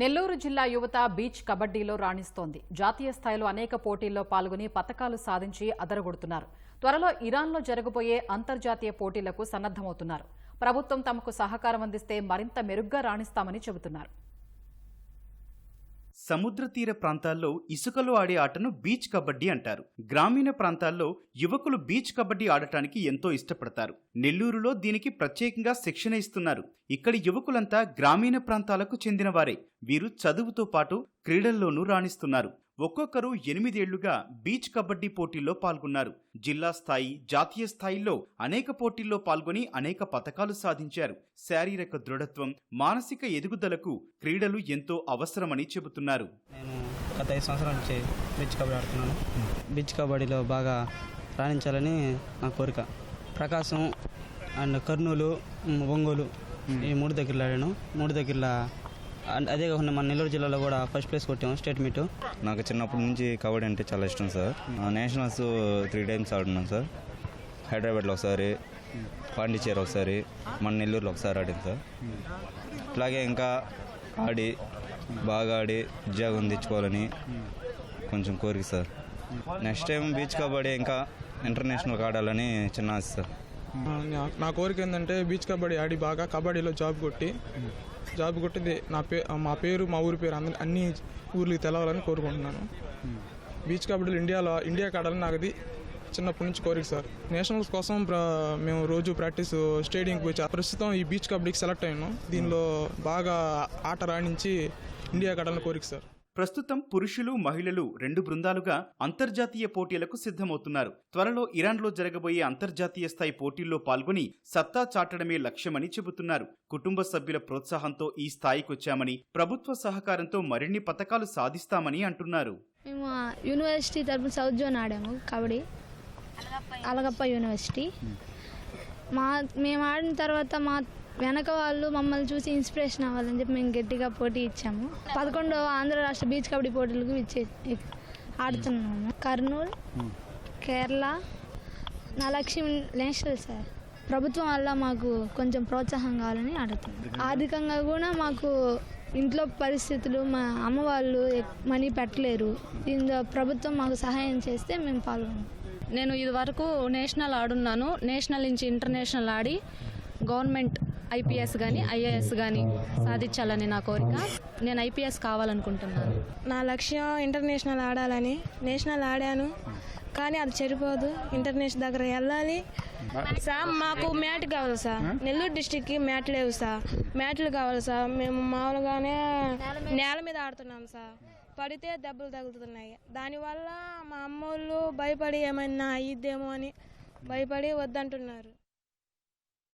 నెల్లూరు జిల్లా యువత బీచ్ కబడ్డీలో రాణిస్తోంది. జాతీయ స్థాయిలో అనేక పోటీల్లో పాల్గొని పతకాలు సాధించి అదరగొడుతున్నారు. త్వరలో ఇరాన్లో జరగబోయే అంతర్జాతీయ పోటీలకు సన్నద్దమవుతున్నారు ప్రభుత్వం తమకు సహకారం అందిస్తే మరింత మెరుగ్గా రాణిస్తామని చెబుతున్నారు. సముద్ర తీర ప్రాంతాల్లో ఇసుకలో ఆడే ఆటను బీచ్ కబడ్డీ అంటారు. గ్రామీణ ప్రాంతాల్లో యువకులు బీచ్ కబడ్డీ ఆడటానికి ఎంతో ఇష్టపడతారు. నెల్లూరులో దీనికి ప్రత్యేకంగా శిక్షణ ఇస్తున్నారు. ఇక్కడి యువకులంతా గ్రామీణ ప్రాంతాలకు చెందినవారే. వీరు చదువుతో పాటు క్రీడల్లోనూ రాణిస్తున్నారు. ఒక్కొక్కరు ఎనిమిదేళ్ళుగా బీచ్ కబడ్డీ పోటీల్లో పాల్గొన్నారు. జిల్లా స్థాయి జాతీయ స్థాయిల్లో అనేక పోటీల్లో పాల్గొని అనేక పథకాలు సాధించారు. శారీరక దృఢత్వం మానసిక ఎదుగుదలకు క్రీడలు ఎంతో అవసరమని చెబుతున్నారు. నేను గత ఐదు సంవత్సరాల నుంచి బీచ్ కబడ్డీ ఆడుతున్నాను. బీచ్ కబడ్డీలో బాగా రాణించాలని నా కోరిక. ప్రకాశం అండ్ కర్నూలు ఒంగోలు ఈ మూడు దగ్గరలో ఆడాను. మూడు దగ్గరలో అదే కాకుండా మన నెల్లూరు జిల్లాలో కూడా ఫస్ట్ ప్లేస్ కొట్టాము స్టేట్ మీట్. నాకు చిన్నప్పటి నుంచి కబడ్డీ అంటే చాలా ఇష్టం సార్. ఆ, నేషనల్స్ త్రీ టైమ్స్ ఆడున్నాను సార్. హైదరాబాద్లో ఒకసారి పాండిచేరి ఒకసారి మన నెల్లూరులో ఒకసారి ఆడింది సార్. ఇట్లాగే ఇంకా ఆడి బాగా ఆడి ఉద్యోగం తెచ్చుకోవాలని కొంచెం కోరిక sir. Next time beach kabaddi ఇంకా ఇంటర్నేషనల్ ఆడాలని చిన్న ఆశ సార్. నా- కోరిక ఏంటంటే బీచ్ కబడ్డీ ఆడి బాగా కబడ్డీలో జాబ్ కొట్టి జాబ్ కొట్టింది నా పే మా పేరు మా ఊరి పేరు అందరి అన్ని ఊర్లకి తెలవాలని కోరుకుంటున్నాను. బీచ్ కబడ్డీలో ఇండియాలో ఇండియాకి ఆడాలని నాకు అది చిన్నప్పటి నుంచి కోరిక సార్. నేషనల్స్ కోసం మేము రోజు ప్రాక్టీస్ స్టేడియంకి పోయి ప్రస్తుతం ఈ బీచ్ కబడ్డీకి సెలెక్ట్ అయ్యాను. దీనిలో బాగా ఆట రాణించి ఇండియాకి ఆడాలని కోరిక సార్. ప్రస్తుతం పురుషులు మహిళలు రెండు బృందాలుగా అంతర్జాతీయ పోటీలకు సిద్ధమవుతున్నారు. త్వరలో ఇరాన్లో జరగబోయే అంతర్జాతీయ స్థాయి పోటీల్లో పాల్గొని సత్తా చాటడమే లక్ష్యమని చెబుతున్నారు. కుటుంబ సభ్యుల ప్రోత్సాహంతో ఈ స్థాయికొచ్చామని ప్రభుత్వ సహకారంతో మరిన్ని పతకాలు సాధిస్తామని అంటున్నారు. మేము యూనివర్సిటీ తరపున సౌత్ జోన్ ఆడాము కబడ్డీ. అలగప్ప యూనివర్సిటీ. మా మేము ఆడిన తర్వాత మా వెనక వాళ్ళు మమ్మల్ని చూసి ఇన్స్పిరేషన్ అవ్వాలని చెప్పి మేము గట్టిగా పోటీ ఇచ్చాము. పదకొండవ ఆంధ్ర రాష్ట్ర బీచ్ కబడ్డీ పోటీలకు ఇచ్చే ఆడుతున్నాము. కర్నూలు కేరళ నా లక్ష్యం నేషనల్ సార్. ప్రభుత్వం వల్ల మాకు కొంచెం ప్రోత్సాహం కావాలని అడుగుతున్నాం ఆర్థికంగా కూడా మాకు ఇంట్లో పరిస్థితులు మా అమ్మ వాళ్ళు మనీ పెట్టలేరు. దీంతో ప్రభుత్వం మాకు సహాయం చేస్తే మేము పాల్గొన్నాం నేను ఇది వరకు నేషనల్ ఆడున్నాను. నేషనల్ నుంచి ఇంటర్నేషనల్ ఆడి గవర్నమెంట్ ఐపీఎస్ కానీ ఐఏఎస్ కానీ సాధించాలని నా కోరిక. నేను ఐపీఎస్ కావాలనుకుంటున్నాను. నా లక్ష్యం ఇంటర్నేషనల్ ఆడాలని. నేషనల్ ఆడాను కానీ అది సరిపోదు ఇంటర్నేషనల్ దగ్గర వెళ్ళాలి. సార్ మాకు మ్యాట్ కావాలి సార్. నెల్లూరు డిస్టిక్కి మ్యాట్ లేవు సార్. మ్యాట్లు కావాలి సార్. మేము మామూలుగానే నేల మీద ఆడుతున్నాం సార్. పడితే దెబ్బలు తగులుతున్నాయి. దానివల్ల మా అమ్మోళ్ళు భయపడి ఏమైనా అయ్యిద్దేమో అని భయపడి వద్దంటున్నారు.